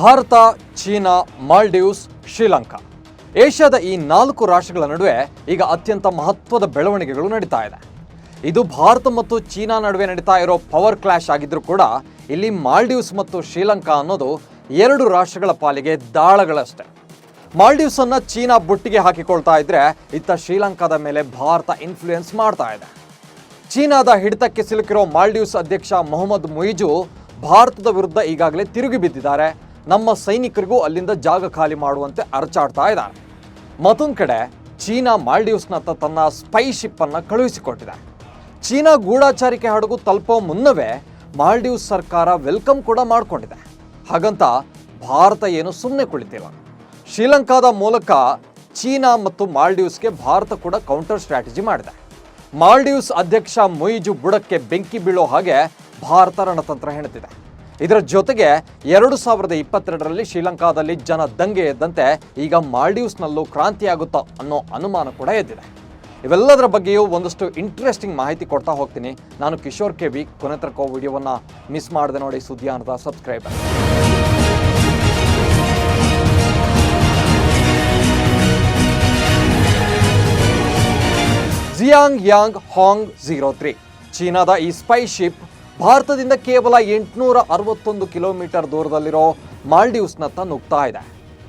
Bharat, China, Maldives, Sri Lanka. ಏಷ್ಯಾದ ಈ ನಾಲ್ಕು ರಾಷ್ಟ್ರಗಳ ನಡುವೆ ಈಗ ಅತ್ಯಂತ ಮಹತ್ವದ ಬೆಳವಣಿಗೆಗಳು ನಡೀತಾ ಇದೆ. ಇದು ಭಾರತ ಮತ್ತು ಚೀನಾ ನಡುವೆ ನಡೀತಾ ಇರೋ ಪವರ್ ಕ್ಲಾಶ್ ಆಗಿದ್ರೂ ಕೂಡ ಇಲ್ಲಿ ಮಾಲ್ಡೀವ್ಸ್ ಮತ್ತು ಶ್ರೀಲಂಕಾ ಅನ್ನೋದು ಎರಡು ರಾಷ್ಟ್ರಗಳ ಪಾಲಿಗೆ ದಾಳಗಳಷ್ಟೇ. ಮಾಲ್ಡೀವ್ಸ್ ಅನ್ನ ಚೀನಾ ಬುಟ್ಟಿಗೆ ಹಾಕಿಕೊಳ್ತಾ ಇದ್ರೆ ಇತ್ತ ಶ್ರೀಲಂಕಾದ ಮೇಲೆ ಭಾರತ ಇನ್ಫ್ಲೂಯೆನ್ಸ್ ಮಾಡ್ತಾ ಇದೆ. ಚೀನಾದ ಹಿಡಿತಕ್ಕೆ ಸಿಲುಕಿರೋ ಮಾಲ್ಡೀವ್ಸ್ ಅಧ್ಯಕ್ಷ ಮೊಹಮ್ಮದ್ ಮುಯಿಜು ಭಾರತದ ವಿರುದ್ಧ ಈಗಾಗಲೇ ತಿರುಗಿ ಬಿದ್ದಿದ್ದಾರೆ. ನಮ್ಮ ಸೈನಿಕರಿಗೂ ಅಲ್ಲಿಂದ ಜಾಗ ಖಾಲಿ ಮಾಡುವಂತೆ ಅರಚಾಡ್ತಾ ಇದ್ದಾರೆ. ಮತ್ತೊಂದು ಕಡೆ, ಚೀನಾ ಮಾಲ್ಡೀವ್ಸ್ನತ್ತ ತನ್ನ ಸ್ಪೈ ಶಿಪ್ ಅನ್ನ ಕಳುಹಿಸಿಕೊಟ್ಟಿದೆ. ಚೀನಾ ಗೂಢಾಚಾರಿಕೆ ಹಡಗು ತಲುಪೋ ಮುನ್ನವೇ ಮಾಲ್ಡೀವ್ಸ್ ಸರ್ಕಾರ ವೆಲ್ಕಮ್ ಕೂಡ ಮಾಡಿಕೊಂಡಿದೆ. ಹಾಗಂತ ಭಾರತ ಏನು ಸುಮ್ಮನೆ ಕುಳಿತಿಲ್ಲ. ಶ್ರೀಲಂಕಾದ ಮೂಲಕ ಚೀನಾ ಮತ್ತು ಮಾಲ್ಡೀವ್ಸ್ಗೆ ಭಾರತ ಕೂಡ ಕೌಂಟರ್ ಸ್ಟ್ರಾಟಜಿ ಮಾಡಿದೆ. ಮಾಲ್ಡೀವ್ಸ್ ಅಧ್ಯಕ್ಷ ಮೊಯಿಜು ಬುಡಕ್ಕೆ ಬೆಂಕಿ ಬೀಳೋ ಹಾಗೆ ಭಾರತ ರಣತಂತ್ರ ಹೆಣೆತಿದೆ. ಇದರ ಜೊತೆಗೆ ಎರಡು ಸಾವಿರದ ಇಪ್ಪತ್ತೆರಡರಲ್ಲಿ ಶ್ರೀಲಂಕಾದಲ್ಲಿ ಜನ ದಂಗೆ ಎದ್ದಂತೆ ಈಗ ಮಾಲ್ಡೀವ್ಸ್ನಲ್ಲೂ ಕ್ರಾಂತಿಯಾಗುತ್ತಾ ಅನ್ನೋ ಅನುಮಾನ ಕೂಡ ಎದ್ದಿದೆ. ಇವೆಲ್ಲದರ ಬಗ್ಗೆಯೂ ಒಂದಷ್ಟು ಇಂಟ್ರೆಸ್ಟಿಂಗ್ ಮಾಹಿತಿ ಕೊಡ್ತಾ ಹೋಗ್ತೀನಿ. ನಾನು ಕಿಶೋರ್ ಕೆ ವಿ ಕೊನೆ ತನಕ ವಿಡಿಯೋವನ್ನು ಮಿಸ್ ಮಾಡದೆ ನೋಡಿ ಸುದ್ದಿಯಾನದ subscriber Xiang Yang Hong zero three ಚೀನಾದ ಈ ಸ್ಪೈ ಶಿಪ್ ಭಾರತದಿಂದ ಕೇವಲ ಎಂಟುನೂರ ಅರವತ್ತೊಂದು ಕಿಲೋಮೀಟರ್ ದೂರದಲ್ಲಿರೋ ಮಾಲ್ಡೀವ್ಸ್ನತ್ತ ನುಗ್ತಾ ಇದೆ.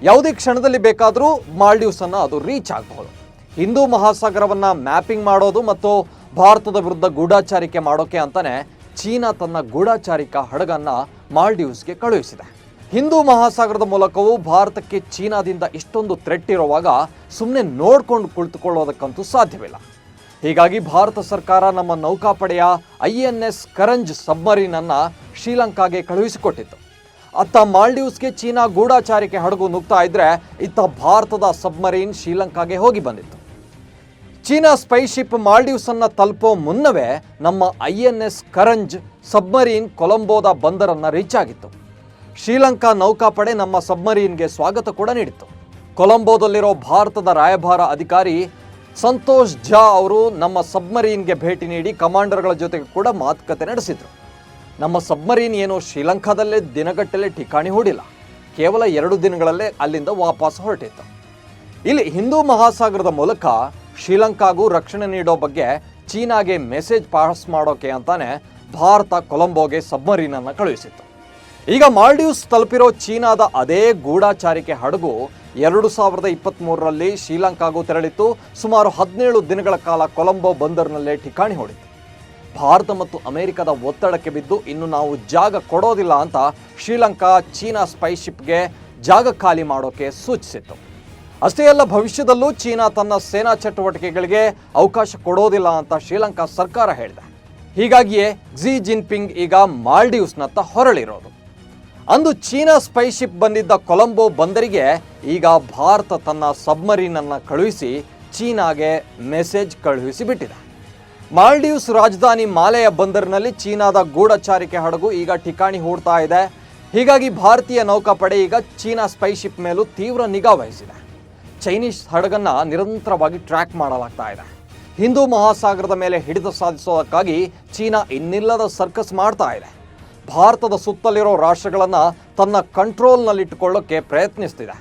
ಯಾವುದೇ ಕ್ಷಣದಲ್ಲಿ ಬೇಕಾದರೂ ಮಾಲ್ಡೀವ್ಸ್ ಅನ್ನ ಅದು ರೀಚ್ ಆಗಬಹುದು ಹಿಂದೂ ಮಹಾಸಾಗರವನ್ನು ಮ್ಯಾಪಿಂಗ್ ಮಾಡೋದು ಮತ್ತು ಭಾರತದ ವಿರುದ್ಧ ಗೂಢಾಚಾರಿಕೆ ಮಾಡೋಕೆ ಅಂತಲೇ ಚೀನಾ ತನ್ನ ಗೂಢಾಚಾರಿಕಾ ಹಡಗನ್ನ ಮಾಲ್ಡೀವ್ಸ್ಗೆ ಕಳುಹಿಸಿದೆ. ಹಿಂದೂ ಮಹಾಸಾಗರದ ಮೂಲಕವೂ ಭಾರತಕ್ಕೆ ಚೀನಾದಿಂದ ಇಷ್ಟೊಂದು ಥ್ರೆಟ್ ಇರುವಾಗ ಸುಮ್ಮನೆ ನೋಡ್ಕೊಂಡು ಕುಳಿತುಕೊಳ್ಳೋದಕ್ಕಂತೂ ಸಾಧ್ಯವಿಲ್ಲ. ಹೀಗಾಗಿ ಭಾರತ ಸರ್ಕಾರ ನಮ್ಮ ನೌಕಾಪಡೆಯ I N S Karanj submarine ಅನ್ನ ಶ್ರೀಲಂಕಾಗೆ ಕಳುಹಿಸಿಕೊಟ್ಟಿತ್ತು. ಅತ್ತ ಮಾಲ್ಡೀವ್ಸ್ಗೆ ಚೀನಾ ಗೂಢಾಚಾರಿಕೆ ಹಡಗು ನುಗ್ತಾ ಇದ್ರೆ ಇತ್ತ ಭಾರತದ ಸಬ್ಮರೀನ್ ಶ್ರೀಲಂಕಾಗೆ ಹೋಗಿ ಬಂದಿತ್ತು. ಚೀನಾ ಸ್ಪೈಶಿಪ್ ಮಾಲ್ಡೀವ್ಸನ್ನು ಮಾಲ್ಡೀವ್ಸ್ ಅನ್ನ ತಲುಪೋ ಮುನ್ನವೇ ನಮ್ಮ I N S Karanj submarine ಕೊಲಂಬೋದ ಬಂದರನ್ನ ರೀಚ್ ಆಗಿತ್ತು. ಶ್ರೀಲಂಕಾ ನೌಕಾಪಡೆ ನಮ್ಮ ಸಬ್ಮರೀನ್ಗೆ ಸ್ವಾಗತ ಕೂಡ ನೀಡಿತ್ತು. ಕೊಲಂಬೋದಲ್ಲಿರೋ ಭಾರತದ ರಾಯಭಾರ ಅಧಿಕಾರಿ ಸಂತೋಷ್ ಝಾ ಅವರು ನಮ್ಮ ಸಬ್ಮರೀನ್ಗೆ ಭೇಟಿ ನೀಡಿ ಕಮಾಂಡರ್ಗಳ ಜೊತೆಗೆ ಕೂಡ ಮಾತುಕತೆ ನಡೆಸಿದರು. ನಮ್ಮ ಸಬ್ಮರೀನ್ ಏನು ಶ್ರೀಲಂಕಾದಲ್ಲೇ ದಿನಗಟ್ಟಲೆ ಠಿಕಾಣಿ ಹೂಡಿಲ್ಲ. ಕೇವಲ ಎರಡು ದಿನಗಳಲ್ಲೇ ಅಲ್ಲಿಂದ ವಾಪಸ್ ಹೊರಟಿತ್ತು. ಇಲ್ಲಿ ಹಿಂದೂ ಮಹಾಸಾಗರದ ಮೂಲಕ ಶ್ರೀಲಂಕಾಗೂ ರಕ್ಷಣೆ ನೀಡೋ ಬಗ್ಗೆ ಚೀನಾಗೆ ಮೆಸೇಜ್ ಪಾಸ್ ಮಾಡೋಕೆ ಅಂತಾನೆ ಭಾರತ ಕೊಲಂಬೋಗೆ ಸಬ್ಮರೀನನ್ನು ಕಳುಹಿಸಿತ್ತು. ಈಗ ಮಾಲ್ಡೀವ್ಸ್ ತಲುಪಿರೋ ಚೀನಾದ ಅದೇ ಗೂಢಾಚಾರಿಕೆ ಹಡಗು ಎರಡು ಸಾವಿರದ ಇಪ್ಪತ್ತ್ಮೂರರಲ್ಲಿ ಶ್ರೀಲಂಕಾಗೂ ತೆರಳಿತ್ತು. ಸುಮಾರು ಹದಿನೇಳು ದಿನಗಳ ಕಾಲ ಕೊಲಂಬೋ ಬಂದರ್ನಲ್ಲೇ ಠಿಕಾಣಿ ಹೊಡಿತು ಭಾರತ ಮತ್ತು ಅಮೆರಿಕದ ಒತ್ತಡಕ್ಕೆ ಬಿದ್ದು ಇನ್ನು ನಾವು ಜಾಗ ಕೊಡೋದಿಲ್ಲ ಅಂತ ಶ್ರೀಲಂಕಾ ಚೀನಾ ಸ್ಪೈಶಿಪ್ಗೆ ಜಾಗ ಖಾಲಿ ಮಾಡೋಕೆ ಸೂಚಿಸಿತ್ತು. ಅಷ್ಟೇ ಅಲ್ಲ, ಭವಿಷ್ಯದಲ್ಲೂ ಚೀನಾ ತನ್ನ ಸೇನಾ ಚಟುವಟಿಕೆಗಳಿಗೆ ಅವಕಾಶ ಕೊಡೋದಿಲ್ಲ ಅಂತ ಶ್ರೀಲಂಕಾ ಸರ್ಕಾರ ಹೇಳಿದೆ. ಹೀಗಾಗಿಯೇ ಕ್ಸಿ ಜಿನ್ಪಿಂಗ್ ಈಗ ಮಾಲ್ಡೀವ್ಸ್ನತ್ತ ಹೊರಳಿರೋದು. ಅಂದು ಚೀನಾ ಸ್ಪೈಶಿಪ್ ಬಂದಿದ್ದ ಕೊಲಂಬೋ ಬಂದರಿಗೆ ಈಗ ಭಾರತ ತನ್ನ ಸಬ್ಮರೀನ್ ಅನ್ನ ಕಳುಹಿಸಿ ಚೀನಾಗೆ ಮೆಸೇಜ್ ಕಳುಹಿಸಿ ಬಿಟ್ಟಿದೆ. ಮಾಲ್ಡೀವ್ಸ್ ರಾಜಧಾನಿ ಮಾಲೆಯ ಬಂದರಿನಲ್ಲಿ ಚೀನಾದ ಗೂಢಚಾರಿಕೆ ಹಡಗು ಈಗ ಠಿಕಾಣಿ ಹೂಡ್ತಾ ಇದೆ. ಹೀಗಾಗಿ ಭಾರತೀಯ ನೌಕಾಪಡೆ ಈಗ ಚೀನಾ ಸ್ಪೈಶಿಪ್ ಮೇಲೂ ತೀವ್ರ ನಿಗಾ ವಹಿಸಿದೆ. ಚೈನೀಸ್ ಹಡಗನ್ನ ನಿರಂತರವಾಗಿ ಟ್ರ್ಯಾಕ್ ಮಾಡಲಾಗ್ತಾ ಇದೆ. ಹಿಂದೂ ಮಹಾಸಾಗರದ ಮೇಲೆ ಹಿಡಿತ ಸಾಧಿಸೋದಕ್ಕಾಗಿ ಚೀನಾ ಇನ್ನಿಲ್ಲದ ಸರ್ಕಸ್ ಮಾಡ್ತಾ ಇದೆ. ಭಾರತದ ಸುತ್ತಲಿರೋ ರಾಷ್ಟ್ರಗಳನ್ನು ತನ್ನ ಕಂಟ್ರೋಲ್ನಲ್ಲಿಟ್ಟುಕೊಳ್ಳೋಕ್ಕೆ ಪ್ರಯತ್ನಿಸ್ತಿದೆ.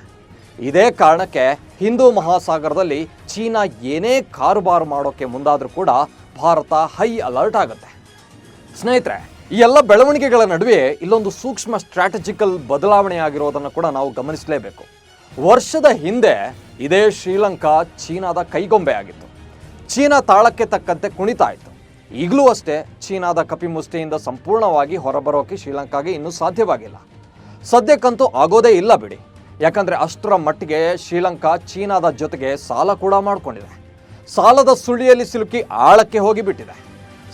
ಇದೇ ಕಾರಣಕ್ಕೆ ಹಿಂದೂ ಮಹಾಸಾಗರದಲ್ಲಿ ಚೀನಾ ಏನೇ ಕಾರುಬಾರು ಮಾಡೋಕ್ಕೆ ಮುಂದಾದರೂ ಕೂಡ ಭಾರತ ಹೈ ಅಲರ್ಟ್ ಆಗುತ್ತೆ. ಸ್ನೇಹಿತರೆ, ಈ ಎಲ್ಲ ಬೆಳವಣಿಗೆಗಳ ನಡುವೆ ಇಲ್ಲೊಂದು ಸೂಕ್ಷ್ಮ ಸ್ಟ್ರಾಟಜಿಕಲ್ ಬದಲಾವಣೆ ಆಗಿರೋದನ್ನು ಕೂಡ ನಾವು ಗಮನಿಸಲೇಬೇಕು. ವರ್ಷದ ಹಿಂದೆ ಇದೇ ಶ್ರೀಲಂಕಾ ಚೀನಾದ ಕೈಗೊಂಬೆ ಆಗಿತ್ತು ಚೀನಾ ತಾಳಕ್ಕೆ ತಕ್ಕಂತೆ ಕುಣಿತಾ ಇತ್ತು ಈಗಲೂ ಅಷ್ಟೇ ಚೀನಾದ ಕಪಿಮುಷ್ಟಿಯಿಂದ ಸಂಪೂರ್ಣವಾಗಿ ಹೊರಬರೋಕೆ ಶ್ರೀಲಂಕಾಗೆ ಇನ್ನೂ ಸಾಧ್ಯವಾಗಿಲ್ಲ. ಸದ್ಯಕ್ಕಂತೂ ಆಗೋದೇ ಇಲ್ಲ ಬಿಡಿ. ಯಾಕಂದರೆ ಅಷ್ಟರ ಮಟ್ಟಿಗೆ ಶ್ರೀಲಂಕಾ ಚೀನಾದ ಜೊತೆಗೆ ಸಾಲ ಕೂಡ ಮಾಡಿಕೊಂಡಿದೆ. ಸಾಲದ ಸುಳಿಯಲ್ಲಿ ಸಿಲುಕಿ ಆಳಕ್ಕೆ ಹೋಗಿಬಿಟ್ಟಿದೆ.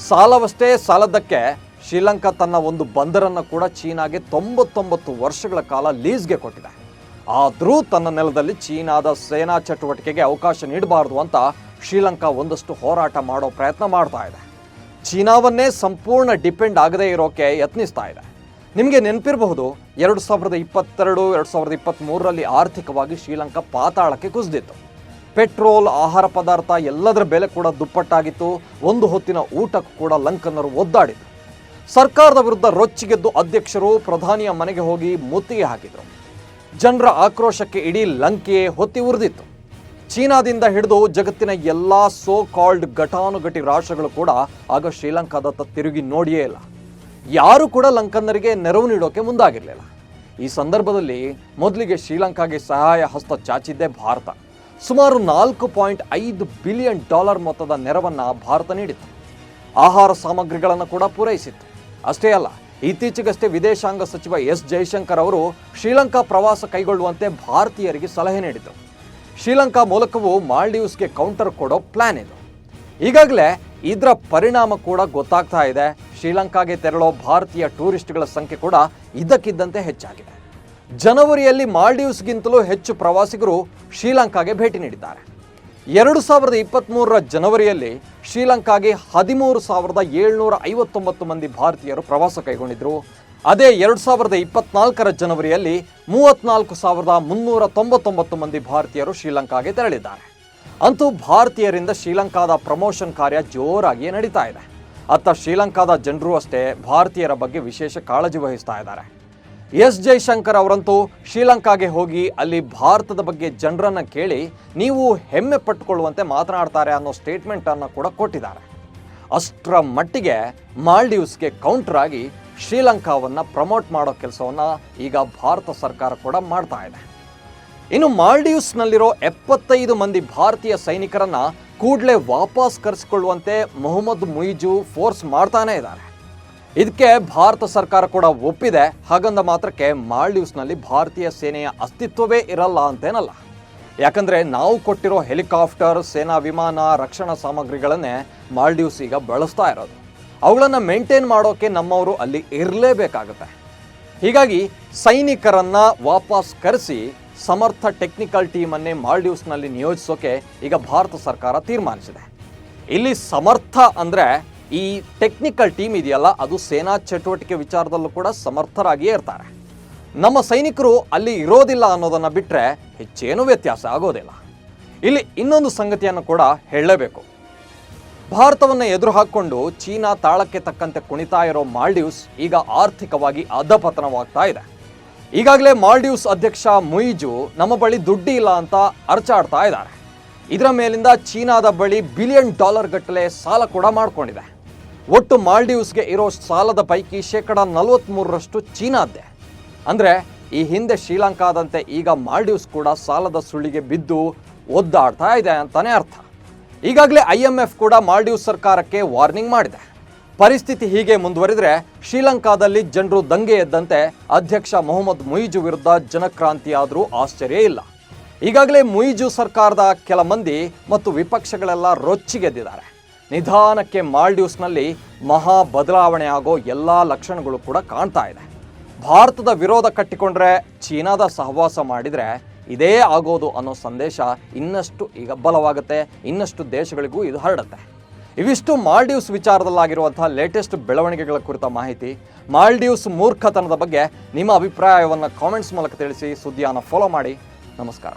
ಸಾಲವಷ್ಟೇ ಸಾಲದಕ್ಕೆ ಶ್ರೀಲಂಕಾ ತನ್ನ ಒಂದು ಬಂದರನ್ನು ಕೂಡ ಚೀನಾಗೆ ತೊಂಬತ್ತೊಂಬತ್ತು ವರ್ಷಗಳ ಕಾಲ ಲೀಸ್ಗೆ ಕೊಟ್ಟಿದೆ. ಆದರೂ ತನ್ನ ನೆಲದಲ್ಲಿ ಚೀನಾದ ಸೇನಾ ಚಟುವಟಿಕೆಗೆ ಅವಕಾಶ ನೀಡಬಾರದು ಅಂತ ಶ್ರೀಲಂಕಾ ಒಂದಷ್ಟು ಹೋರಾಟ ಮಾಡೋ ಪ್ರಯತ್ನ ಮಾಡ್ತಾ ಇದೆ. ಚೀನಾವನ್ನೇ ಸಂಪೂರ್ಣ ಡಿಪೆಂಡ್ ಆಗದೇ ಇರೋಕೆ ಯತ್ನಿಸ್ತಾ ಇದೆ. ನಿಮಗೆ ನೆನಪಿರಬಹುದು, ಎರಡು ಸಾವಿರದ ಇಪ್ಪತ್ತೆರಡು, ಎರಡು ಸಾವಿರದ ಇಪ್ಪತ್ತ್ಮೂರರಲ್ಲಿ ಆರ್ಥಿಕವಾಗಿ ಶ್ರೀಲಂಕಾ ಪಾತಾಳಕ್ಕೆ ಕುಸಿದಿತ್ತು. ಪೆಟ್ರೋಲ್, ಆಹಾರ ಪದಾರ್ಥ ಎಲ್ಲದರ ಬೆಲೆ ಕೂಡ ದುಪ್ಪಟ್ಟಾಗಿತ್ತು. ಒಂದು ಹೊತ್ತಿನ ಊಟಕ್ಕೂ ಕೂಡ ಲಂಕನ್ನರು ಒದ್ದಾಡಿದರು. ಸರ್ಕಾರದ ವಿರುದ್ಧ ರೊಚ್ಚಿಗೆದ್ದು ಅಧ್ಯಕ್ಷರು ಪ್ರಧಾನಿಯ ಮನೆಗೆ ಹೋಗಿ ಮುತ್ತಿಗೆ ಹಾಕಿದರು. ಜನರ ಆಕ್ರೋಶಕ್ಕೆ ಇಡೀ ಲಂಕೆಯೇ ಹೊತ್ತಿ ಉರಿದಿತ್ತು. ಚೀನಾದಿಂದ ಹಿಡಿದು ಜಗತ್ತಿನ ಎಲ್ಲ ಸೋ ಕಾಲ್ಡ್ ಘಟಾನುಘಟಿ ರಾಷ್ಟ್ರಗಳು ಕೂಡ ಆಗ ಶ್ರೀಲಂಕಾದತ್ತ ತಿರುಗಿ ನೋಡಿಯೇ ಇಲ್ಲ. ಯಾರು ಕೂಡ ಲಂಕನ್ನರಿಗೆ ನೆರವು ನೀಡೋಕೆ ಮುಂದಾಗಿರಲಿಲ್ಲ. ಈ ಸಂದರ್ಭದಲ್ಲಿ ಮೊದಲಿಗೆ ಶ್ರೀಲಂಕಾಗೆ ಸಹಾಯ ಹಸ್ತ ಚಾಚಿದ್ದೇ ಭಾರತ. ಸುಮಾರು ನಾಲ್ಕು ಪಾಯಿಂಟ್ ಐದು ಬಿಲಿಯನ್ ಡಾಲರ್ ಮೊತ್ತದ ನೆರವನ್ನು ಭಾರತ ನೀಡಿತ್ತು. ಆಹಾರ ಸಾಮಗ್ರಿಗಳನ್ನು ಕೂಡ ಪೂರೈಸಿತ್ತು. ಅಷ್ಟೇ ಅಲ್ಲ, ಇತ್ತೀಚೆಗಷ್ಟೇ ವಿದೇಶಾಂಗ ಸಚಿವ ಎಸ್ ಜೈಶಂಕರ್ ಅವರು ಶ್ರೀಲಂಕಾ ಪ್ರವಾಸ ಕೈಗೊಳ್ಳುವಂತೆ ಭಾರತೀಯರಿಗೆ ಸಲಹೆ ನೀಡಿದರು. ಶ್ರೀಲಂಕಾ ಮೂಲಕವೂ ಮಾಲ್ಡೀವ್ಸ್ಗೆ ಕೌಂಟರ್ ಕೊಡೋ ಪ್ಲಾನ್ ಇದು. ಈಗಾಗಲೇ ಇದರ ಪರಿಣಾಮ ಕೂಡ ಗೊತ್ತಾಗ್ತಾ ಇದೆ. ಶ್ರೀಲಂಕಾಗೆ ತೆರಳೋ ಭಾರತೀಯ ಟೂರಿಸ್ಟ್ಗಳ ಸಂಖ್ಯೆ ಕೂಡ ಇದ್ದಕ್ಕಿದ್ದಂತೆ ಹೆಚ್ಚಾಗಿದೆ. ಜನವರಿಯಲ್ಲಿ ಮಾಲ್ಡೀವ್ಸ್ಗಿಂತಲೂ ಹೆಚ್ಚು ಪ್ರವಾಸಿಗರು ಶ್ರೀಲಂಕಾಗೆ ಭೇಟಿ ನೀಡಿದ್ದಾರೆ. ಎರಡು ಸಾವಿರದ ಇಪ್ಪತ್ತ್ಮೂರರ ಜನವರಿಯಲ್ಲಿ ಶ್ರೀಲಂಕಾಗೆ ಹದಿಮೂರು ಸಾವಿರದ ಏಳ್ನೂರ ಐವತ್ತೊಂಬತ್ತು ಮಂದಿ ಭಾರತೀಯರು ಪ್ರವಾಸ ಕೈಗೊಂಡಿದ್ದರು ಅದೇ ಎರಡು ಸಾವಿರದ ಇಪ್ಪತ್ನಾಲ್ಕರ ಜನವರಿಯಲ್ಲಿ ಮೂವತ್ನಾಲ್ಕು ಸಾವಿರದ ಮುನ್ನೂರ ತೊಂಬತ್ತೊಂಬತ್ತು ಮಂದಿ ಭಾರತೀಯರು ಶ್ರೀಲಂಕಾಗೆ ತೆರಳಿದ್ದಾರೆ. ಅಂತೂ ಭಾರತೀಯರಿಂದ ಶ್ರೀಲಂಕಾದ ಪ್ರಮೋಷನ್ ಕಾರ್ಯ ಜೋರಾಗಿಯೇ ನಡೀತಾ ಇದೆ. ಅತ್ತ ಶ್ರೀಲಂಕಾದ ಜನರು ಅಷ್ಟೇ ಭಾರತೀಯರ ಬಗ್ಗೆ ವಿಶೇಷ ಕಾಳಜಿ ವಹಿಸ್ತಾ ಇದ್ದಾರೆ. ಎಸ್ ಜೈಶಂಕರ್ ಅವರಂತೂ ಶ್ರೀಲಂಕಾಗೆ ಹೋಗಿ ಅಲ್ಲಿ ಭಾರತದ ಬಗ್ಗೆ ಜನರನ್ನು ಕೇಳಿ ನೀವು ಹೆಮ್ಮೆ ಪಟ್ಟುಕೊಳ್ಳುವಂತೆ ಮಾತನಾಡ್ತಾರೆ ಅನ್ನೋ ಸ್ಟೇಟ್ಮೆಂಟನ್ನು ಕೂಡ ಕೊಟ್ಟಿದ್ದಾರೆ. ಅಷ್ಟರ ಮಟ್ಟಿಗೆ ಮಾಲ್ಡೀವ್ಸ್ಗೆ ಕೌಂಟರ್ ಆಗಿ ಶ್ರೀಲಂಕಾವನ್ನು ಪ್ರಮೋಟ್ ಮಾಡೋ ಕೆಲಸವನ್ನು ಈಗ ಭಾರತ ಸರ್ಕಾರ ಕೂಡ ಮಾಡ್ತಾ ಇದೆ. ಇನ್ನು ಮಾಲ್ಡೀವ್ಸ್ನಲ್ಲಿರೋ ಎಪ್ಪತ್ತೈದು ಮಂದಿ ಭಾರತೀಯ ಸೈನಿಕರನ್ನು ಕೂಡಲೇ ವಾಪಸ್ ಕರೆಸಿಕೊಳ್ಳುವಂತೆ ಮೊಹಮ್ಮದ್ ಮುಯಿಜು ಫೋರ್ಸ್ ಮಾಡ್ತಾನೆ ಇದ್ದಾರೆ. ಇದಕ್ಕೆ ಭಾರತ ಸರ್ಕಾರ ಕೂಡ ಒಪ್ಪಿದೆ. ಹಾಗಂದ ಮಾತ್ರಕ್ಕೆ ಮಾಲ್ಡೀವ್ಸ್ನಲ್ಲಿ ಭಾರತೀಯ ಸೇನೆಯ ಅಸ್ತಿತ್ವವೇ ಇರಲ್ಲ ಅಂತೇನಲ್ಲ. ಯಾಕಂದರೆ ನಾವು ಕೊಟ್ಟಿರೋ ಹೆಲಿಕಾಪ್ಟರ್, ಸೇನಾ ವಿಮಾನ, ರಕ್ಷಣಾ ಸಾಮಗ್ರಿಗಳನ್ನೇ ಮಾಲ್ಡೀವ್ಸ್ ಈಗ ಬಳಸ್ತಾ ಇರೋದು. ಅವುಗಳನ್ನು ಮೇಂಟೈನ್ ಮಾಡೋಕ್ಕೆ ನಮ್ಮವರು ಅಲ್ಲಿ ಇರಲೇಬೇಕಾಗುತ್ತೆ. ಹೀಗಾಗಿ ಸೈನಿಕರನ್ನು ವಾಪಸ್ ಕರೆಸಿ ಸಮರ್ಥ ಟೆಕ್ನಿಕಲ್ ಟೀಮನ್ನೇ ಮಾಲ್ಡೀವ್ಸ್ನಲ್ಲಿ ನಿಯೋಜಿಸೋಕೆ ಈಗ ಭಾರತ ಸರ್ಕಾರ ತೀರ್ಮಾನಿಸಿದೆ. ಇಲ್ಲಿ ಸಮರ್ಥ ಅಂದರೆ ಈ ಟೆಕ್ನಿಕಲ್ ಟೀಮ್ ಇದೆಯಲ್ಲ, ಅದು ಸೇನಾ ಚಟುವಟಿಕೆ ವಿಚಾರದಲ್ಲೂ ಕೂಡ ಸಮರ್ಥರಾಗಿಯೇ ಇರ್ತಾರೆ. ನಮ್ಮ ಸೈನಿಕರು ಅಲ್ಲಿ ಇರೋದಿಲ್ಲ ಅನ್ನೋದನ್ನು ಬಿಟ್ಟರೆ ಹೆಚ್ಚೇನೂ ವ್ಯತ್ಯಾಸ ಆಗೋದಿಲ್ಲ. ಇಲ್ಲಿ ಇನ್ನೊಂದು ಸಂಗತಿಯನ್ನು ಕೂಡ ಹೇಳಲೇಬೇಕು. ಭಾರತವನ್ನು ಎದುರು ಹಾಕಿಕೊಂಡು ಚೀನಾ ತಾಳಕ್ಕೆ ತಕ್ಕಂತೆ ಕುಣಿತಾ ಇರೋ ಮಾಲ್ಡೀವ್ಸ್ ಈಗ ಆರ್ಥಿಕವಾಗಿ ಅಧಪತನವಾಗ್ತಾ ಇದೆ. ಈಗಾಗಲೇ ಮಾಲ್ಡೀವ್ಸ್ ಅಧ್ಯಕ್ಷ ಮುಯಿಜು ನಮ್ಮ ಬಳಿ ದುಡ್ಡಿ ಇಲ್ಲ ಅಂತ ಅರ್ಚಾಡ್ತಾ ಇದ್ದಾರೆ. ಇದರ ಮೇಲಿಂದ ಚೀನಾದ ಬಳಿ ಬಿಲಿಯನ್ ಡಾಲರ್ ಗಟ್ಟಲೆ ಸಾಲ ಕೂಡ ಮಾಡಿಕೊಂಡಿದೆ. ಒಟ್ಟು ಮಾಲ್ಡೀವ್ಸ್ಗೆ ಇರೋ ಸಾಲದ ಪೈಕಿ ಶೇಕಡ ನಲವತ್ತ್ಮೂರರಷ್ಟು ಚೀನಾದ್ದೆ. ಅಂದರೆ ಈ ಹಿಂದೆ ಶ್ರೀಲಂಕಾದಂತೆ ಈಗ ಮಾಲ್ಡೀವ್ಸ್ ಕೂಡ ಸಾಲದ ಸುಳಿಗೆ ಬಿದ್ದು ಒದ್ದಾಡ್ತಾ ಇದೆ ಅಂತಾನೆ ಅರ್ಥ. ಈಗಾಗಲೇ ಐ ಎಂ ಎಫ್ ಕೂಡ ಮಾಲ್ಡೀವ್ಸ್ ಸರ್ಕಾರಕ್ಕೆ ವಾರ್ನಿಂಗ್ ಮಾಡಿದೆ. ಪರಿಸ್ಥಿತಿ ಹೀಗೆ ಮುಂದುವರಿದರೆ ಶ್ರೀಲಂಕಾದಲ್ಲಿ ಜನರು ದಂಗೆ ಎದ್ದಂತೆ ಅಧ್ಯಕ್ಷ ಮೊಹಮ್ಮದ್ ಮುಯಿಜು ವಿರುದ್ಧ ಜನಕ್ರಾಂತಿಯಾದರೂ ಆಶ್ಚರ್ಯ ಇಲ್ಲ. ಈಗಾಗಲೇ ಮುಯಿಜು ಸರ್ಕಾರದ ಕೆಲ ಮಂದಿ ಮತ್ತು ವಿಪಕ್ಷಗಳೆಲ್ಲ ರೊಚ್ಚಿಗೆದ್ದಿದ್ದಾರೆ. ನಿಧಾನಕ್ಕೆ ಮಾಲ್ಡೀವ್ಸ್ನಲ್ಲಿ ಮಹಾ ಬದಲಾವಣೆ ಆಗೋ ಎಲ್ಲ ಲಕ್ಷಣಗಳು ಕೂಡ ಕಾಣ್ತಾ ಇದೆ. ಭಾರತದ ವಿರೋಧ ಕಟ್ಟಿಕೊಂಡ್ರೆ ಚೀನಾದ ಸಹವಾಸ ಮಾಡಿದರೆ ಇದೇ ಆಗೋದು ಅನ್ನೋ ಸಂದೇಶ ಇನ್ನಷ್ಟು ಈಗ ಬಲವಾಗುತ್ತೆ, ಇನ್ನಷ್ಟು ದೇಶಗಳಿಗೂ ಇದು ಹರಡುತ್ತೆ. ಇವಿಷ್ಟು ಮಾಲ್ಡೀವ್ಸ್ ವಿಚಾರದಲ್ಲಾಗಿರುವಂಥ ಲೇಟೆಸ್ಟ್ ಬೆಳವಣಿಗೆಗಳ ಕುರಿತ ಮಾಹಿತಿ. ಮಾಲ್ಡೀವ್ಸ್ ಮೂರ್ಖತನದ ಬಗ್ಗೆ ನಿಮ್ಮ ಅಭಿಪ್ರಾಯವನ್ನು ಕಾಮೆಂಟ್ಸ್ ಮೂಲಕ ತಿಳಿಸಿ, ಸುದ್ದಿಯನ್ನು ಫಾಲೋ ಮಾಡಿ. ನಮಸ್ಕಾರ.